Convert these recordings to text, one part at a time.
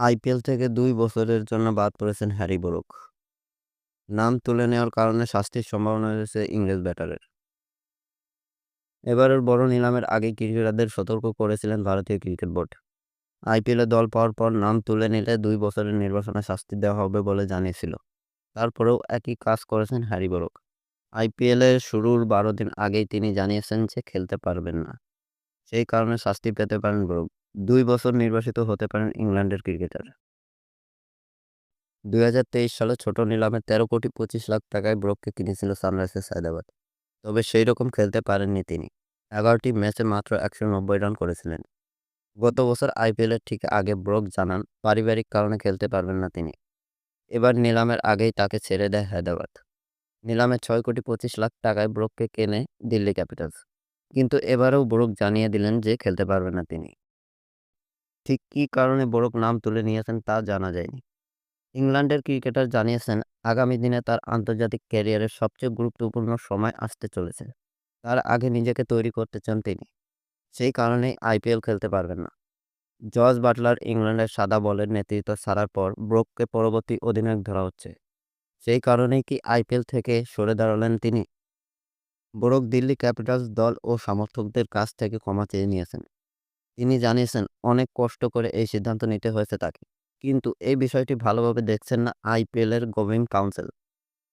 IPL থেকে দুই বছরের জন্য বাদ পড়েছেন হ্যারি ব্রুক। নাম তুলে নেওয়ার কারণে শাস্তির সম্ভাবনা রয়েছে ইংরেজ ব্যাটারের। এবারের বড় নিলামের আগে ক্রিকেটারদের সতর্ক করেছিলেন ভারতীয় ক্রিকেট বোর্ড। আইপিএলে দল পাওয়ার পর নাম তুলে নিলে দুই বছরের নির্বাচনে শাস্তি দেওয়া হবে বলে জানিয়েছিল। তারপরেও একই কাজ করেছেন হ্যারি ব্রুক। আইপিএলের শুরুর বারো দিন আগেই তিনি জানিয়েছেন যে খেলতে পারবেন না। সেই কারণে শাস্তি পেতে পারেন ব্রুক। দুই বছর নির্বাসিত হতে পারেন ইংল্যান্ডের ক্রিকেটার। দুই হাজার তেইশ সালে ছোট নিলামে তেরো কোটি পঁচিশ লাখ টাকায় ব্রোককে কিনেছিল সানরাইজার্স হায়দ্রাবাদ। তবে সেই রকম খেলতে পারেননি তিনি। এগারোটি ম্যাচে মাত্র একশো নব্বই রান করেছিলেন। গত বছর আইপিএলের ঠিক আগে ব্রোক জানান, পারিবারিক কারণে খেলতে পারবেন না তিনি। এবার নিলামের আগেই তাকে ছেড়ে দেয় হায়দ্রাবাদ। নিলামে ছয় কোটি পঁচিশ লাখ টাকায় ব্রোককে কেনে দিল্লি ক্যাপিটালস। কিন্তু এবারেও ব্রোক জানিয়ে দিলেন যে খেলতে পারবেন না তিনি। ঠিক কী কারণে বোরক নাম তুলে নিয়েছেন তা জানা যায়নি। ইংল্যান্ডের ক্রিকেটার জানিয়েছেন, আগামী দিনে তার আন্তর্জাতিক ক্যারিয়ারের সবচেয়ে গুরুত্বপূর্ণ সময় আসতে চলেছে। তার আগে নিজেকে তৈরি করতে চান তিনি। সেই কারণেই আইপিএল খেলতে পারবেন না। জর্জ বাটলার ইংল্যান্ডের সাদা বলের নেতৃত্ব ছাড়ার পর ব্রোককে পরবর্তী অধিনায়ক ধরা হচ্ছে। সেই কারণেই কি আইপিএল থেকে সরে দাঁড়ালেন তিনি? ব্রোক দিল্লি ক্যাপিটালস দল ও সমর্থকদের কাছ থেকে ক্ষমা চেয়ে নিয়েছেন। তিনি জানিয়েছেন, অনেক কষ্ট করে এই সিদ্ধান্ত নিতে হয়েছে তাকে। কিন্তু এই বিষয়টি ভালোভাবে দেখছেন না আইপিএলের গভর্নিং কাউন্সিল।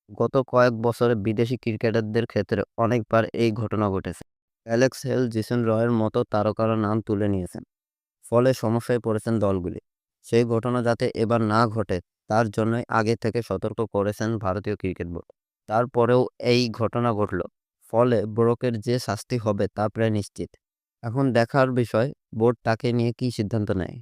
গত কয়েক বছরে বিদেশি ক্রিকেটারদের ক্ষেত্রে অনেকবার এই ঘটনা ঘটেছে। অ্যালেক্স হেল জিসেন রয়ের মতো তারকার নাম তুলে নিয়েছেন। ফলে সমস্যায় পড়েছেন দলগুলি। সেই ঘটনা যাতে এবার না ঘটে, তার জন্যই আগে থেকে সতর্ক করেছেন ভারতীয় ক্রিকেট বোর্ড। তারপরেও এই ঘটনা ঘটল। ফলে ব্রোকের যে শাস্তি হবে তা প্রায় নিশ্চিত। এখন দেখার বিষয় বোর্ড তাকে নিয়ে কী সিদ্ধান্ত নেয়?